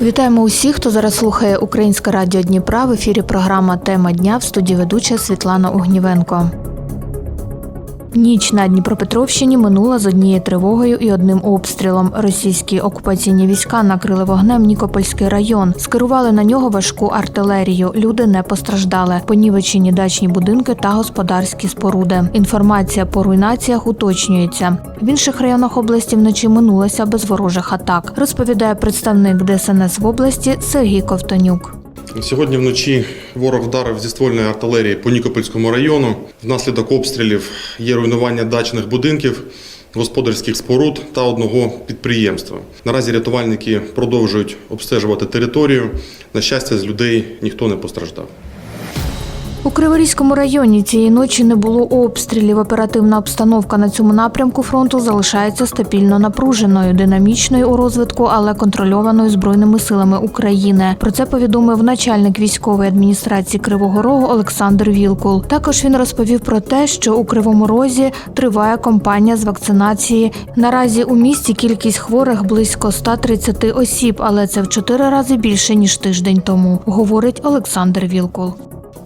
Вітаємо усіх, хто зараз слухає Українське радіо Дніпра. В ефірі програма Тема дня в студії ведуча Світлана Огнівенко. Ніч на Дніпропетровщині минула з однією тривогою і одним обстрілом. Російські окупаційні війська накрили вогнем Нікопольський район, скерували на нього важку артилерію. Люди не постраждали. Понівечені дачні будинки та господарські споруди. Інформація по руйнаціях уточнюється. В інших районах області вночі минулося без ворожих атак. Розповідає представник ДСНС в області Сергій Ковтонюк. Сьогодні вночі ворог вдарив зі ствольної артилерії по Нікопольському району. Внаслідок обстрілів є руйнування дачних будинків, господарських споруд та одного підприємства. Наразі рятувальники продовжують обстежувати територію. На щастя, з людей ніхто не постраждав. У Криворізькому районі цієї ночі не було обстрілів. Оперативна обстановка на цьому напрямку фронту залишається стабільно напруженою, динамічною у розвитку, але контрольованою збройними силами України. Про це повідомив начальник військової адміністрації Кривого Рогу Олександр Вілкул. Також він розповів про те, що у Кривому Розі триває кампанія з вакцинації. Наразі у місті кількість хворих близько 130 осіб, але це в чотири рази більше ніж тиждень тому, говорить Олександр Вілкул.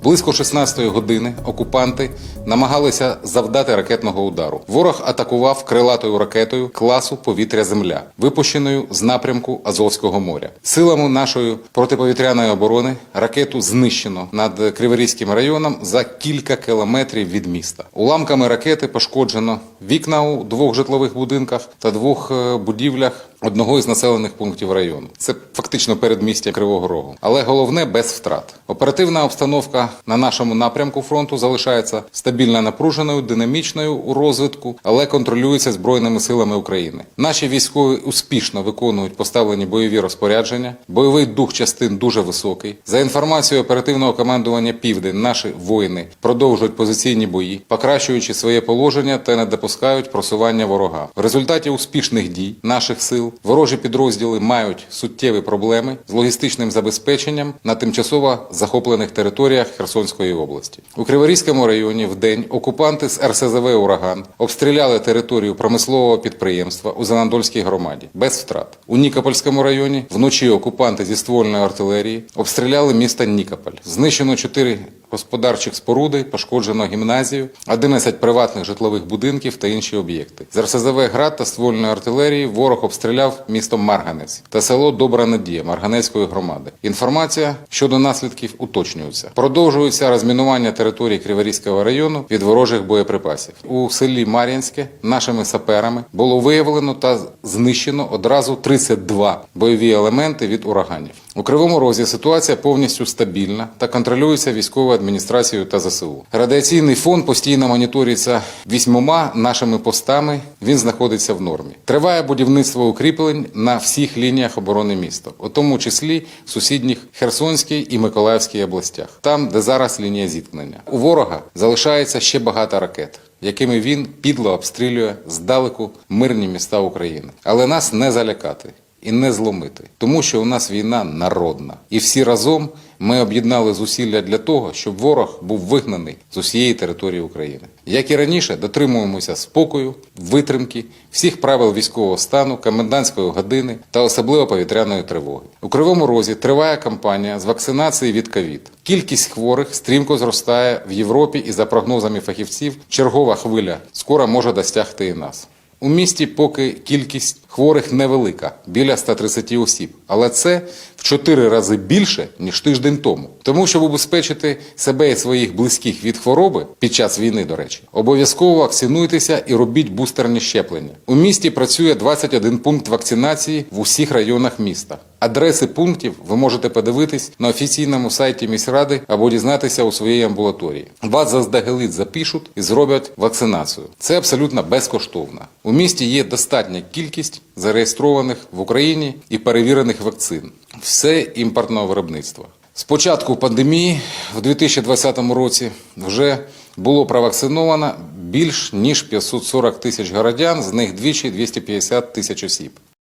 Близько 16-ї години окупанти намагалися завдати ракетного удару. Ворог атакував крилатою ракетою класу повітря-земля, випущеною з напрямку Азовського моря. Силами нашої протиповітряної оборони ракету знищено над Криворізьким районом за кілька кілометрів від міста. Уламками ракети пошкоджено вікна у двох житлових будинках та двох е, будівлях одного із населених пунктів району. Це фактично передмістя Кривого Рогу. Але головне без втрат. Оперативна обстановка на нашому напрямку фронту залишається стабільно напруженою, динамічною у розвитку, але контролюється збройними силами України. Наші військові успішно виконують поставлені бойові розпорядження. Бойовий дух частин дуже високий. За інформацією оперативного командування Південь, наші воїни продовжують позиційні бої, покращуючи своє положення та не допускають просування ворога. В результаті успішних дій наших сил ворожі підрозділи мають суттєві проблеми з логістичним забезпеченням на тимчасово захоплених територіях Херсонської області. У Криворізькому районі в день окупанти з РСЗВ Ураган обстріляли територію промислового підприємства у Занадольській громаді без втрат. У Нікопольському районі вночі окупанти зі ствольної артилерії обстріляли місто Нікополь. Знищено чотири господарчих споруди, пошкоджено гімназію, 11 приватних житлових будинків та інші об'єкти. З РСЗВ «Град» та ствольної артилерії ворог обстріляв місто Марганець та село Добра Надія Марганецької громади. Інформація щодо наслідків уточнюється. Продовжується розмінування території Криворізького району від ворожих боєприпасів. У селі Мар'янське нашими саперами було виявлено та знищено одразу 32 бойові елементи від ураганів. У Кривому Розі ситуація повністю стабільна та контролюється військовою адміністрацією та ЗСУ. Радіаційний фон постійно моніториться вісьмома нашими постами. Він знаходиться в нормі. Триває будівництво укріплень на всіх лініях оборони міста, у тому числі в сусідніх Херсонській і Миколаївській областях, там, де зараз лінія зіткнення. У ворога залишається ще багато ракет. Якими він підло обстрілює здалеку мирні міста України, але нас не залякати і не зломити, тому що у нас війна народна, і всі разом ми об'єднали зусилля для того, щоб ворог був вигнаний з усієї території України. Як і раніше, дотримуємося спокою, витримки, всіх правил військового стану, комендантської години та особливо повітряної тривоги. У Кривому Розі триває кампанія з вакцинації від ковід. Кількість хворих стрімко зростає в Європі, і за прогнозами фахівців, чергова хвиля скоро може досягти і нас. У місті поки кількість хворих невелика, біля 130 осіб, але це 4 рази більше, ніж тиждень тому. Тому, щоб убезпечити себе і своїх близьких від хвороби під час війни, до речі, обов'язково вакцинуйтеся і робіть бустерні щеплення. У місті працює 21 пункт вакцинації в усіх районах міста. Адреси пунктів ви можете подивитись на офіційному сайті міськради або дізнатися у своїй амбулаторії. Вас заздалегідь запишуть і зроблять вакцинацію. Це абсолютно безкоштовно. У місті є достатня кількість зареєстрованих в Україні і перевірених вакцин. Все імпортного виробництва. З початку пандемії в 2020 році вже було провакциновано більш ніж 540 тисяч городян, з них двічі 250 тисяч осіб. –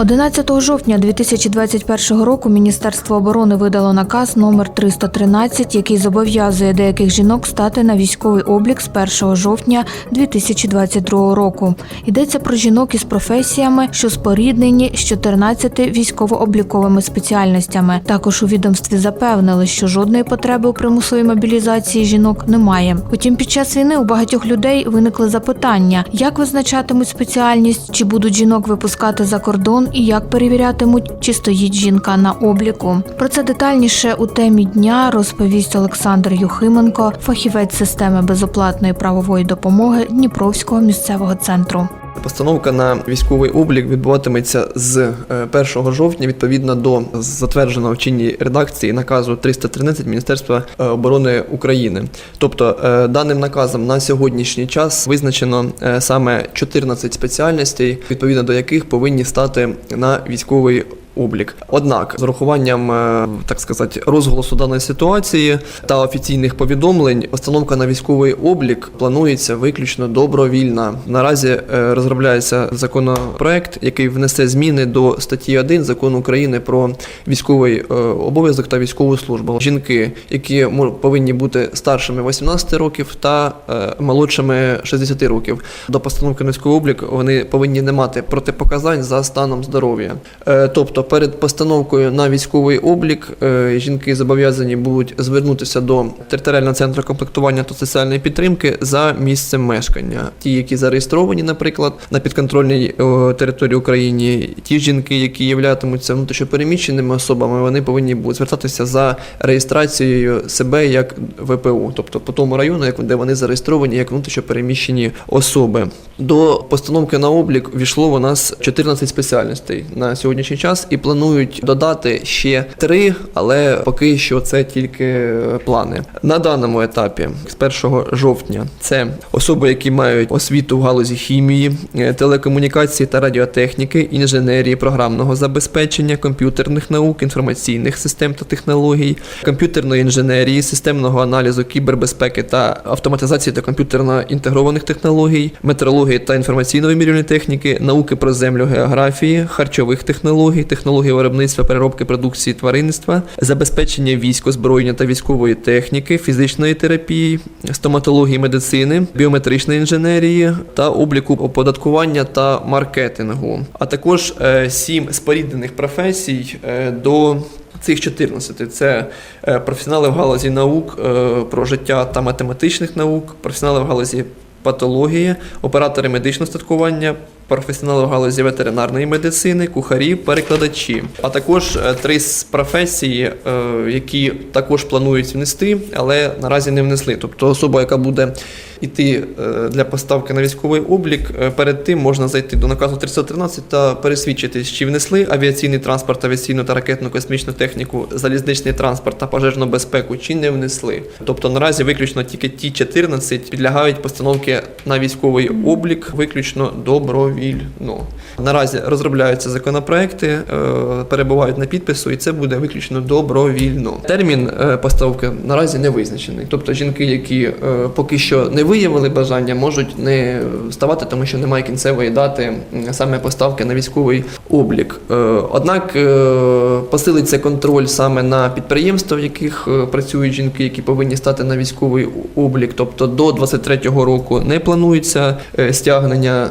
11 жовтня 2021 року Міністерство оборони видало наказ номер 313, який зобов'язує деяких жінок стати на військовий облік з 1 жовтня 2022 року. Йдеться про жінок із професіями, що споріднені з 14 військово-обліковими спеціальностями. Також у відомстві запевнили, що жодної потреби у примусовій мобілізації жінок немає. Утім, під час війни у багатьох людей виникли запитання: як визначатимуть спеціальність, чи будуть жінок випускати за кордон, і як перевірятимуть, чи стоїть жінка на обліку. Про це детальніше у темі дня розповість Олександр Юхименко, фахівець системи безоплатної правової допомоги Дніпровського місцевого центру. Постановка на військовий облік відбуватиметься з е, 1 жовтня відповідно до затвердженого в чинній редакції наказу 313 Міністерства е, оборони України. Тобто е, даним наказом на сьогоднішній час визначено е, саме 14 спеціальностей, відповідно до яких повинні стати на військовий облік. Однак, з урахуванням, е, так сказати, розголосу даної ситуації та офіційних повідомлень, постановка на військовий облік планується виключно добровільна. Наразі е, розробляється законопроект, який внесе зміни до статті 1 закону України про військовий е, обов'язок та військову службу. Жінки, які повинні бути старшими 18 років та молодшими 60 років. До постановки на військовий облік вони повинні не мати протипоказань за станом здоров'я. Е, Тобто перед постановкою на військовий облік е, жінки зобов'язані будуть звернутися до територіального центру комплектування та соціальної підтримки за місцем мешкання. Ті, які зареєстровані, наприклад, на підконтрольній е, території України, ті жінки, які являтимуться внутрішньопереміщеними особами, вони повинні будуть звертатися за реєстрацією себе як ВПУ, тобто по тому району, де вони зареєстровані як внутрішньопереміщені особи. До постановки на облік війшло у нас 14 спеціальностей на сьогоднішній час і планують додати ще три, але поки що це тільки плани. На даному етапі з 1 жовтня це особи, які мають освіту в галузі хімії, е, телекомунікації та радіотехніки, інженерії, програмного забезпечення, комп'ютерних наук, інформаційних систем та технологій, комп'ютерної інженерії, системного аналізу кібербезпеки та автоматизації та комп'ютерно інтегрованих технологій, метеорології та інформаційно-вимірювальної техніки, науки про землю, географії, харчових технологій, технології виробництва, переробки продукції тваринництва, забезпечення військ, озброєння та військової техніки, фізичної терапії, стоматології медицини, біометричної інженерії та обліку оподаткування та маркетингу, а також е, сім споріднених професій е, до Цих 14 – це е, професіонали в галузі наук про життя та математичних наук, професіонали в галузі патології, оператори медичного статкування, професіонали в галузі ветеринарної медицини, кухарі, перекладачі, а також е, три з професії, е, які також планують внести, але наразі не внесли. Тобто особа, яка буде йти е, для поставки на військовий облік, перед тим можна зайти до наказу 313 та пересвідчитись, чи внесли авіаційний транспорт, авіаційну та ракетну космічну техніку, залізничний транспорт та пожежну безпеку, чи не внесли. Тобто наразі виключно тільки ті 14 підлягають постановки на військовий облік виключно добровільно. Наразі розробляються законопроекти, е, перебувають на підпису, і це буде виключно добровільно. Термін е, поставки наразі не визначений. Тобто жінки, які е, поки що не виявили бажання, можуть не ставати, тому що немає кінцевої дати саме поставки на військовий облік. Однак посилиться контроль саме на підприємства, в яких працюють жінки, які повинні стати на військовий облік. Тобто до 23-го року не планується стягнення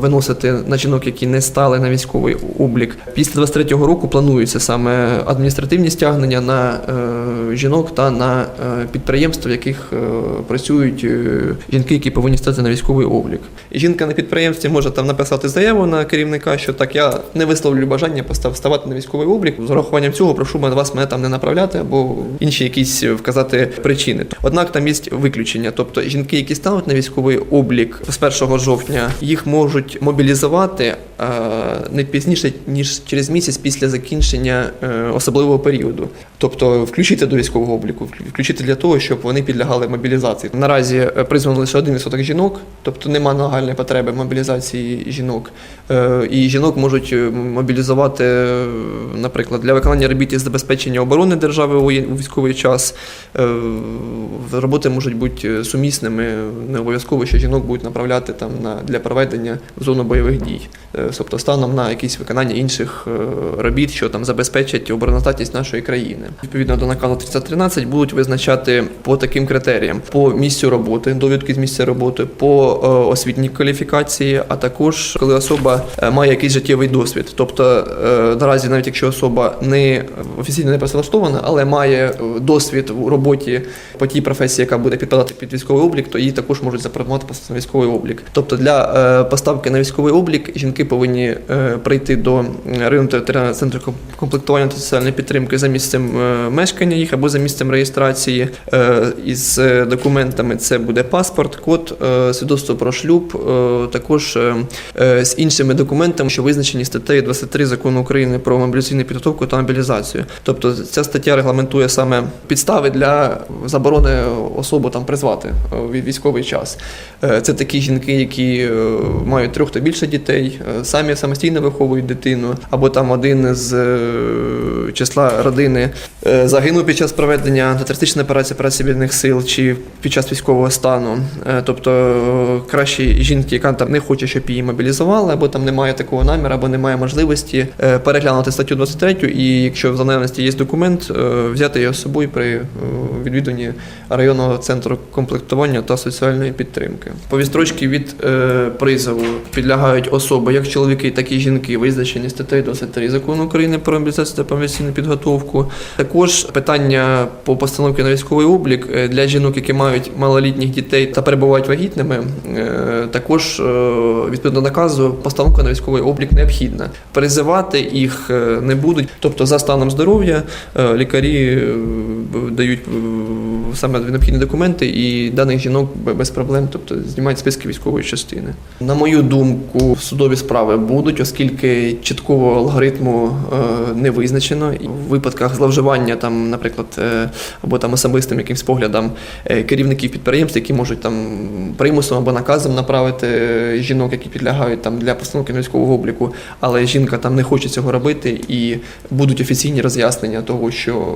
виносити на жінок, які не стали на військовий облік. Після 23-го року плануються саме адміністративні стягнення на е, жінок та на е, підприємства, в яких е, працюють жінки, які повинні стати на військовий облік. Жінка на підприємстві може там написати заяву на керівника, що так я не висловлюю бажання постав- ставати на військовий облік. З урахуванням цього прошу мене- вас мене там не направляти або інші якісь вказати причини. Однак там є виключення, тобто жінки, які стануть на військовий облік з 1 жовтня, їх можуть мобілізувати е, не пізніше ніж через місяць після закінчення е, особливого періоду. Тобто включити до військового обліку, включити для того, щоб вони підлягали мобілізації. Наразі е, призвано лише 1% жінок, тобто нема нагальної потреби мобілізації жінок. Е, І жінок можуть е, мобілізувати, наприклад, для виконання робіт із забезпечення оборони держави у військовий час. Роботи можуть бути сумісними, не обов'язково, що жінок будуть направляти там на для проведення в зону бойових дій, тобто станом на якісь виконання інших робіт, що там забезпечать обороноздатність нашої країни. Відповідно до наказу 3013 будуть визначати по таким критеріям: по місцю роботи, довідки з місця роботи, по е, освітній кваліфікації, а також коли особа е, має якийсь життєвий досвід. Тобто е, наразі, навіть якщо особа не офіційно не працевлаштована, але має досвід у роботі по тій професії, яка буде підпадати під військовий облік, то її також можуть запропонувати на військовий облік. Тобто для поставки на військовий облік жінки повинні прийти до районного територіального центру комплектування та соціальної підтримки за місцем мешкання їх або за місцем реєстрації. Е, із е, документами це буде паспорт, код, е, свідоцтво про шлюб, е, також е, е, з іншими документами, що визначені статтею 23 закону України про мобілізаційну підготовку та мобілізацію. Тобто ця стаття регламентує саме підстави для заборони особу там призвати е, в військовий час. Е, Це такі жінки, які е, мають трьох та більше дітей, е, самі самостійно виховують дитину, або там один з е, числа родини е, загинув під час проведення антитерористичної операції операції об'єднаних сил чи під час військового стану. Е, Тобто е, кращі жінки, яка там не хоче, щоб її мобілізували, або там немає такого наміру, або немає можливості е, переглянути статтю 23, і якщо в наявності є документ, е, взяти його з собою при е, відвідуванні районного центру комплектування та соціальної підтримки. По відстрочці від е, призову підлягають особи, як чоловіки, так і жінки, визначені статтею 23 закону України про мобілізацію та професійну підготовку. Також питання по постановці на військовий облік е, для жінок, які мають малолітніх дітей та перебувають вагітними. е, Також е, відповідно наказу постановка на військовий облік необхідна. Призивати їх не будуть. Тобто, за станом здоров'я лікарі дають саме необхідні документи, і даних жінок без проблем, тобто знімають списки військової частини. На мою думку, судові справи будуть, оскільки чіткого алгоритму не визначено. І В випадках зловживання, там, наприклад, е, або там особистим якимсь поглядам е, керівників підприємств, які можуть там примусом або наказом направити е, жінок, які підлягають там для постановки військового обліку, але жінка там не хоче цього робити, і будуть офіційні роз'яснення того, що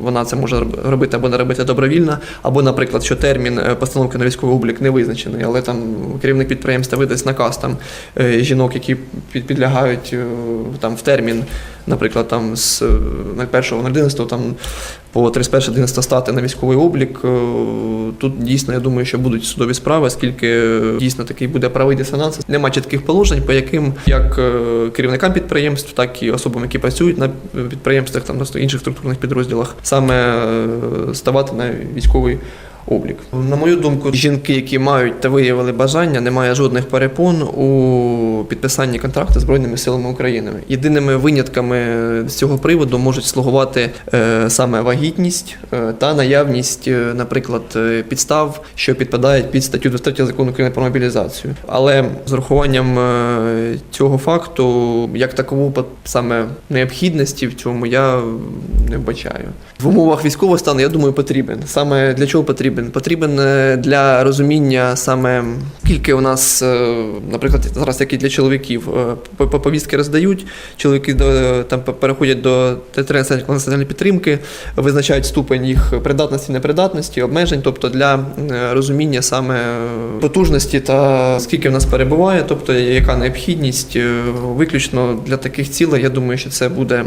вона це може робити або не робити добровільно, або, наприклад, що термін постановки на військовий облік не визначений, але там керівник підприємства видасть наказ там жінок, які підлягають там в термін, наприклад, там з е, на 1.11 там по 31.11 стати на військовий облік. Е, Тут дійсно я думаю, що будуть судові справи, оскільки е, дійсно такий буде правий дисонанс. Нема чітких положень, по яким як е, керівникам підприємств, так і особам, які працюють на підприємствах, там на інших структурних підрозділах, саме е, ставати на військовий. Облік на мою думку, жінки, які мають та виявили бажання, немає жодних перепон у підписанні контракту з збройними силами України. Єдиними винятками з цього приводу можуть слугувати е, саме вагітність е, та наявність, е, наприклад, підстав, що підпадають під статтю 23 закону України про мобілізацію. Але з урахуванням цього факту, як такову саме необхідності в цьому я не вбачаю. В умовах військового стану, я думаю, потрібен. Саме для чого потрібен? Потрібен е, для розуміння саме скільки у нас, е, наприклад, зараз як і для чоловіків, е, по- по- повістки роздають, чоловіки там переходять до національної підтримки, визначають ступень їх придатності, непридатності, обмежень, тобто для розуміння саме потужності та скільки в нас перебуває, тобто яка необхідність, виключно для таких цілей, я думаю, що це буде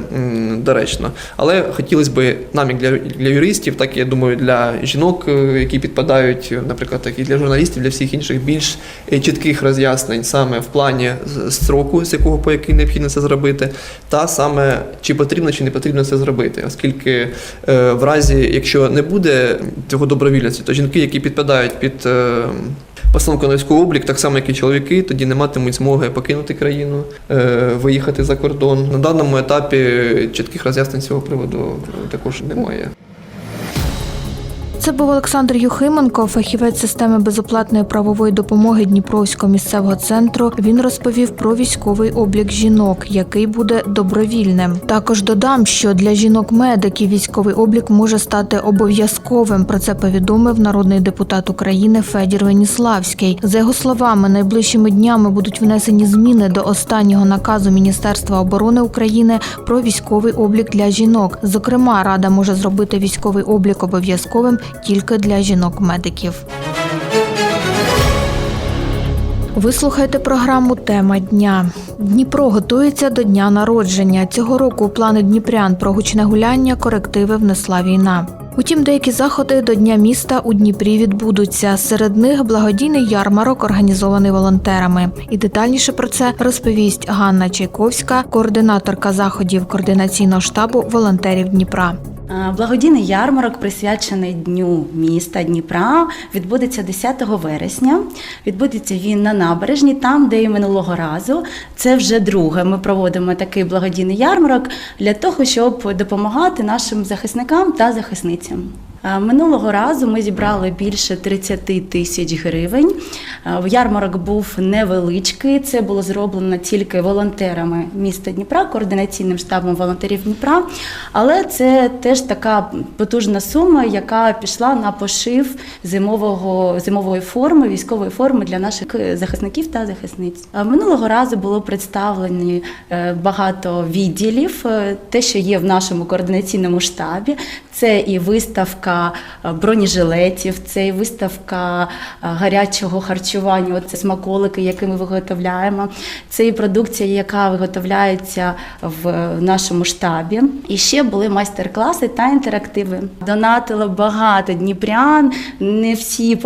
доречно. Але хотілося б нам, як для, юристів, так і я думаю, для жінок, які підпадають, наприклад, так і для журналістів, для всіх інших більш е, чітких роз'яснень саме в плані строку, з якого по який необхідно це зробити, та саме чи потрібно чи не потрібно це зробити, оскільки е, в разі, якщо не буде цього добровільності, то жінки, які підпадають під е, постановку на військовий облік, так само як і чоловіки, тоді не матимуть змоги покинути країну, виїхати за кордон. На даному етапі чітких роз'яснень цього приводу також немає. Це був Олександр Юхименко, фахівець системи безоплатної правової допомоги Дніпровського місцевого центру. Він розповів про військовий облік жінок, який буде добровільним. Також додам, що для жінок-медиків військовий облік може стати обов'язковим. Про це повідомив народний депутат України Федір Веніславський. За його словами, найближчими днями будуть внесені зміни до останнього наказу Міністерства оборони України про військовий облік для жінок. Зокрема, рада може зробити військовий облік обов'язковим тільки для жінок-медиків. Ви слухаєте програму Тема дня. Дніпро готується до дня народження. Цього року у плани Дніпрян про гучне гуляння корективи внесла війна. Утім, деякі заходи до Дня міста у Дніпрі відбудуться. Серед них благодійний ярмарок, організований волонтерами. І детальніше про це розповість Ганна Чайковська, координаторка заходів координаційного штабу волонтерів Дніпра. Е, Благодійний ярмарок, присвячений Дню міста Дніпра, відбудеться 10 вересня. Відбудеться він на набережні, там, де і минулого разу. Це вже друге. Ми проводимо такий благодійний ярмарок для того, щоб допомагати нашим захисникам та захисницям. Е, Минулого разу ми зібрали більше 30 тисяч гривень. Е, Ярмарок був невеличкий. Це було зроблено тільки волонтерами міста Дніпра, координаційним штабом волонтерів Дніпра. Але це теж така потужна сума, яка пішла на пошив зимового зимової форми, військової форми для наших захисників та захисниць. Е, Минулого разу було представлені е, багато відділів, е, те, що є в нашому координаційному штабі. Це і виставка е, бронежилетів, це і виставка е, гарячого харчування, от це смаколики, які ми виготовляємо. Це і продукція, яка виготовляється в нашому штабі. І ще були майстер-класи та інтерактиви. Донатило багато дніпрян. Не всі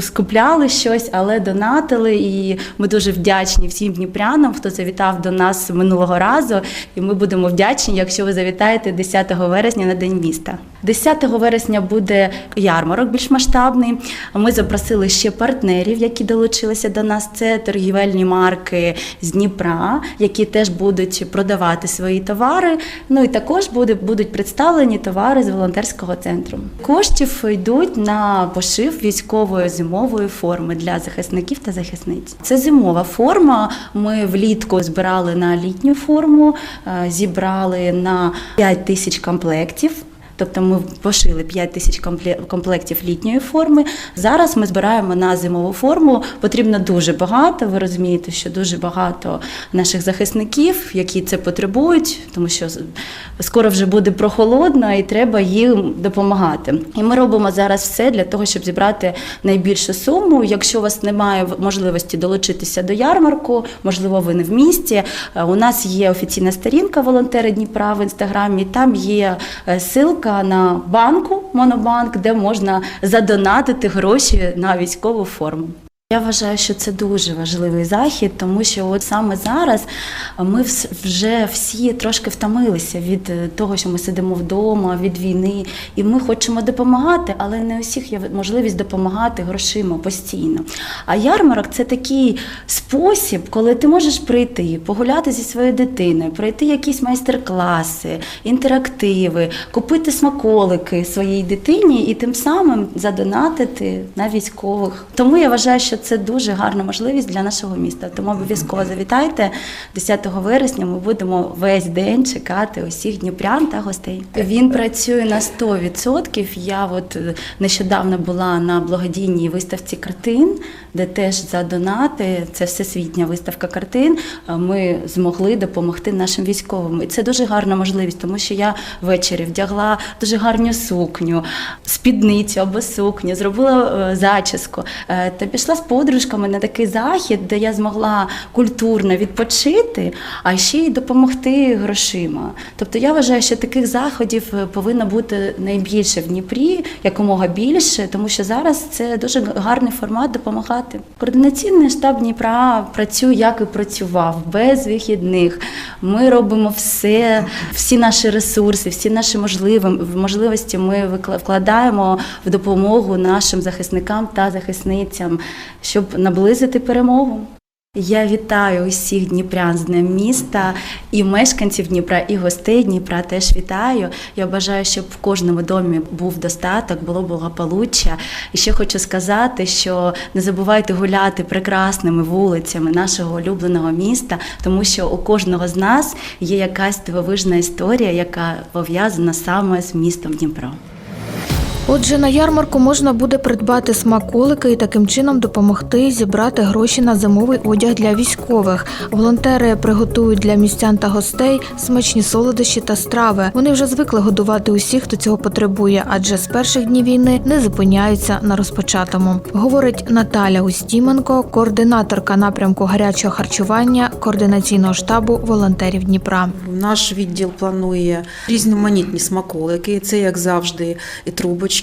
скупляли щось, але донатили. І ми дуже вдячні всім дніпрянам, хто завітав до нас минулого разу. І ми будемо вдячні, якщо ви завітаєте 10 вересня на День міста. 10 вересня буде ярмарок більш масштабний. Ми запросили ще партнерів, які долучилися до нас. Це торгівельні марки з Дніпра, які теж будуть продавати свої товари. Ну і також будуть представлені товари з волонтерського центру. Коштів йдуть на пошив військової зимової форми для захисників та захисниць. Це зимова форма. Ми влітку збирали на літню форму, е, зібрали на 5 тисяч комплектів. Тобто ми пошили 5 тисяч компле- комплектів літньої форми. Зараз ми збираємо на зимову форму. Потрібно дуже багато. Ви розумієте, що дуже багато наших захисників, які це потребують, тому що скоро вже буде прохолодно і треба їм допомагати. І ми робимо зараз все для того, щоб зібрати найбільшу суму. Якщо у вас немає можливості долучитися до ярмарку, можливо, ви не в місті. е, У нас є офіційна сторінка волонтери Дніпра в інстаграмі. Там є е, ссылка на банку Монобанк, де можна задонатити гроші на військову форму. Я вважаю, що це дуже важливий захід, тому що от саме зараз ми вже всі трошки втомилися від е, того, що ми сидимо вдома, від війни, і ми хочемо допомагати, але не у всіх є можливість допомагати грошима постійно. А ярмарок це такий спосіб, коли ти можеш прийти, погуляти зі своєю дитиною, пройти якісь майстер-класи, інтерактиви, купити смаколики своїй дитині і тим самим задонатити на військових. Тому я вважаю, що це дуже гарна можливість для нашого міста. Тому обов'язково завітайте 10 вересня. Ми будемо весь день чекати усіх дніпрян та гостей. Він працює на 100%. Я от е, нещодавно була на благодійній виставці картин, де теж за донати, це всесвітня виставка картин. е, Ми змогли допомогти нашим військовим. І це дуже гарна можливість, тому що я ввечері вдягла дуже гарну сукню, спідницю або сукню, зробила е, зачіску та пішла з подружками на такий захід, де я змогла культурно відпочити, а ще й допомогти грошима. Тобто я вважаю, що таких заходів е, повинно бути найбільше в Дніпрі, якомога більше, тому що зараз це дуже гарний формат допомагати. Координаційний штаб Дніпра працює, як і працював, без вихідних. Ми робимо все, всі наші ресурси, всі наші можливості ми вкладаємо в допомогу нашим захисникам та захисницям. Щоб наблизити перемогу. Я вітаю усіх дніпрян з Днем міста і мешканців Дніпра, і гостей Дніпра теж вітаю. Я бажаю, щоб в кожному домі був достаток, було благополуччя. І ще хочу сказати, що не забувайте гуляти прекрасними вулицями нашого улюбленого міста, тому що у кожного з нас є якась дивовижна історія, яка пов'язана саме з містом Дніпро. Отже, на ярмарку можна буде придбати смаколики і таким чином допомогти зібрати гроші на зимовий одяг для військових. Волонтери приготують для містян та гостей смачні солодощі та страви. Вони вже звикли годувати усіх, хто цього потребує, адже з перших днів війни не зупиняються на розпочатому. Говорить Наталя Устіменко, координаторка напрямку гарячого харчування координаційного штабу волонтерів Дніпра. Наш відділ планує різноманітні смаколики. Це як завжди і трубочки,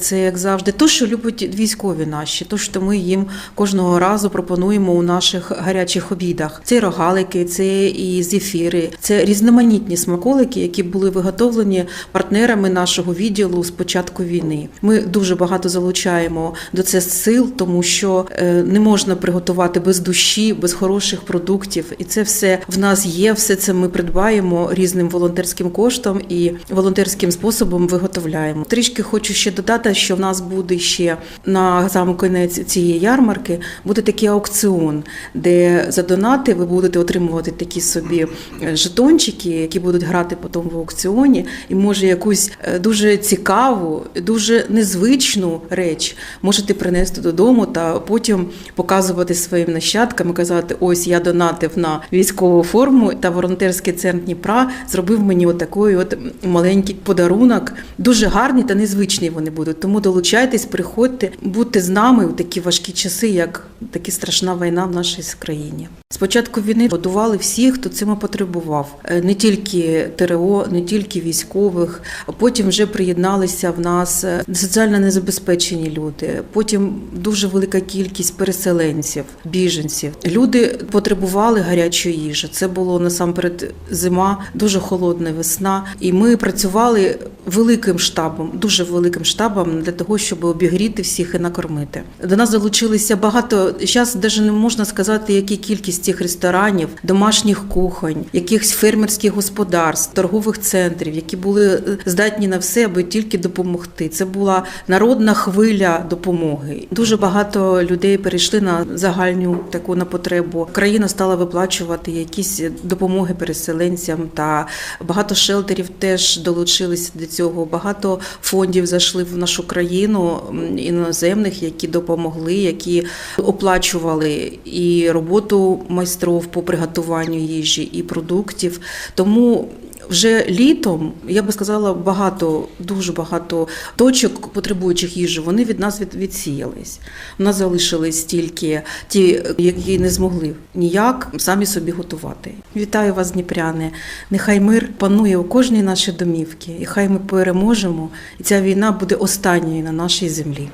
це як завжди. То, що люблять військові наші, то що ми їм кожного разу пропонуємо у наших гарячих обідах. Це рогалики, це і зефіри, це різноманітні смаколики, які були виготовлені партнерами нашого відділу з початку війни. Ми дуже багато залучаємо до це сил, тому що е, не можна приготувати без душі, без хороших продуктів, і це все в нас є. Все це ми придбаємо різним волонтерським коштом і волонтерським способом виготовляємо. Трішки хочу ще додати, що в нас буде ще на сам кінець цієї ярмарки буде такий аукціон, де за донати ви будете отримувати такі собі е, жетончики, які будуть грати потім в аукціоні, і може якусь е, дуже цікаву, дуже незвичну реч можете принести додому та потім показувати своїм нащадкам і казати: ось я донатив на військову форму та волонтерський центр Дніпра зробив мені отакий от маленький подарунок. Дуже гарний та незвичний вони будуть. Тому долучайтесь, приходьте, будьте з нами у такі важкі часи, як така страшна війна в нашій країні. Спочатку війни годували всіх, хто цим потребував. Е, Не тільки ТРО, не тільки військових. а Потім вже приєдналися в нас е, соціально незабезпечені люди. Потім дуже велика кількість переселенців, біженців. Люди потребували гарячої їжі. Це було насамперед зима, дуже холодна весна. І ми працювали великим штабом, дуже великим штабом для того, щоб обігріти всіх і накормити. До нас залучилися багато. Зараз навіть не можна сказати, які кількість цих ресторанів, домашніх кухонь, якихось фермерських господарств, торгових центрів, які були е, здатні на все, аби тільки допомогти. Це була народна хвиля допомоги. Дуже багато людей перейшли на загальну таку на потребу. Країна стала виплачувати якісь допомоги переселенцям, та багато шелтерів теж долучилися до цього. Багато фондів зайшли в нашу країну іноземних, які допомогли, які оплачували і роботу майстров по приготуванню їжі, і продуктів. Тому вже літом я би сказала, багато, дуже багато точок, потребуючих їжі, вони від нас від, відсіялись. У нас залишились тільки ті, які не змогли ніяк самі собі готувати. Вітаю вас, Дніпряни. Нехай мир панує у кожній нашій домівці, і хай ми переможемо, і ця війна буде останньою на нашій землі.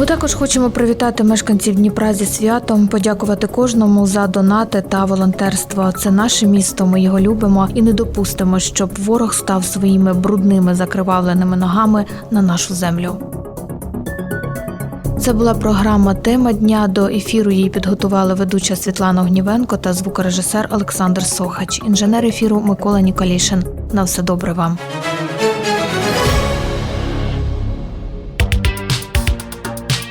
Ми також хочемо привітати мешканців Дніпра зі святом, подякувати кожному за донати та волонтерство. Це наше місто. Ми його любимо і не допустимо, щоб ворог став своїми брудними закривавленими ногами на нашу землю. Це була програма Тема дня. До ефіру її підготували ведуча Світлана Огнівенко та звукорежисер Олександр Сохач, інженер ефіру Микола Ніколішин. На все добре вам.